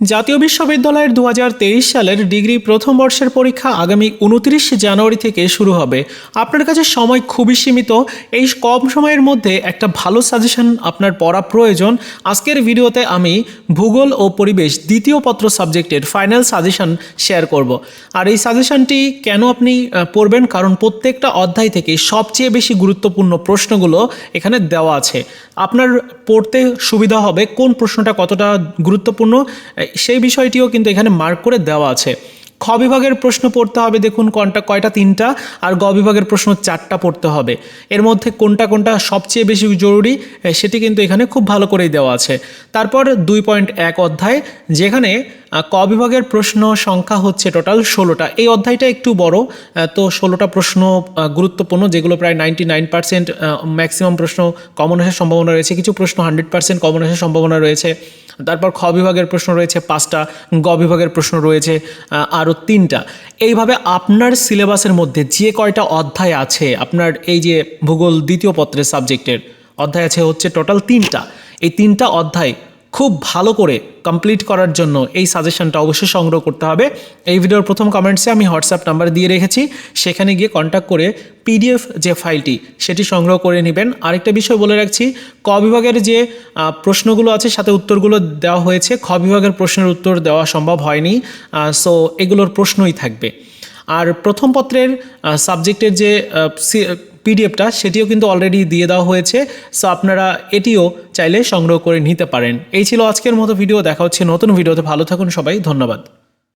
জাতীয় বিশ্ববিদ্যালয়ের দু হাজার তেইশ সালের ডিগ্রি প্রথম বর্ষের পরীক্ষা আগামী উনত্রিশ জানুয়ারি থেকে শুরু হবে। আপনার কাছে সময় খুবই সীমিত। এই কম সময়ের মধ্যে একটা ভালো সাজেশন আপনার পড়া প্রয়োজন। আজকের ভিডিওতে আমি ভূগোল ও পরিবেশ দ্বিতীয় পত্র সাবজেক্টের ফাইনাল সাজেশন শেয়ার করব। আর এই সাজেশনটি কেন আপনি পড়বেন? কারণ প্রত্যেকটা অধ্যায় থেকে সবচেয়ে বেশি গুরুত্বপূর্ণ প্রশ্নগুলো এখানে দেওয়া আছে। আপনার পড়তে সুবিধা হবে কোন প্রশ্নটা কতটা গুরুত্বপূর্ণ সেই বিষয়টিও কিন্তু এখানে মার্ক করে দেওয়া আছে। খ বিভাগের প্রশ্ন পড়তে হবে, দেখুন কোনটা কয়টা, তিনটা, আর গ বিভাগের প্রশ্ন চারটা পড়তে হবে। এর মধ্যে কোনটা কোনটা সবচেয়ে বেশি জরুরি সেটি কিন্তু এখানে খুব ভালো করেই দেওয়া আছে। তারপর দুই পয়েন্ট এক অধ্যায়, যেখানে ক বিভাগের প্রশ্ন সংখ্যা হচ্ছে টোটাল ষোলোটা। এই অধ্যায়টা একটু বড় তো ষোলোটা প্রশ্ন গুরুত্বপূর্ণ, যেগুলো প্রায় নাইনটি নাইন পার্সেন্ট ম্যাক্সিমাম প্রশ্ন কমন আসার সম্ভাবনা রয়েছে, কিছু প্রশ্ন হান্ড্রেড পার্সেন্ট কমন আসার সম্ভাবনা রয়েছে। তারপর খ বিভাগের প্রশ্ন রয়েছে পাঁচটা, গ বিভাগের প্রশ্ন রয়েছে আরও তিনটা। এইভাবে আপনার সিলেবাসের মধ্যে যে কয়টা অধ্যায় আছে, আপনার এই যে ভূগোল দ্বিতীয় পত্রের সাবজেক্টের অধ্যায় আছে হচ্ছে টোটাল তিনটা। এই তিনটা অধ্যায় খুব ভালো করে কমপ্লিট করার জন্য এই সাজেশনটা অবশ্যই সংগ্রহ করতে হবে। এই ভিডিওর প্রথম কমেন্টসে আমি হোয়াটসঅ্যাপ নাম্বার দিয়ে রেখেছি। সেখানে গিয়ে কন্ট্যাক্ট করে পিডিএফ যে ফাইলটি সেটি সংগ্রহ করে নেবেন। আরেকটা বিষয় বলে রাখছি, ক বিভাগের যে প্রশ্নগুলো আছে, সাথে উত্তরগুলো দেওয়া হয়েছে, খ বিভাগের প্রশ্নের উত্তর দেওয়া সম্ভব হয়নি। সো এগুলোর প্রশ্নই থাকবে। আর প্রথম পত্রের সাবজেক্টের যে পিডিএফটা সেটিও কিন্তু অলরেডি দিয়ে দেওয়া হয়েছে। সো আপনারা এটিও চাইলে সংগ্রহ করে নিতে পারেন। এই ছিল আজকের মতো ভিডিও দেখা হচ্ছে নতুন ভিডিওতে ভালো থাকুন সবাই। ধন্যবাদ।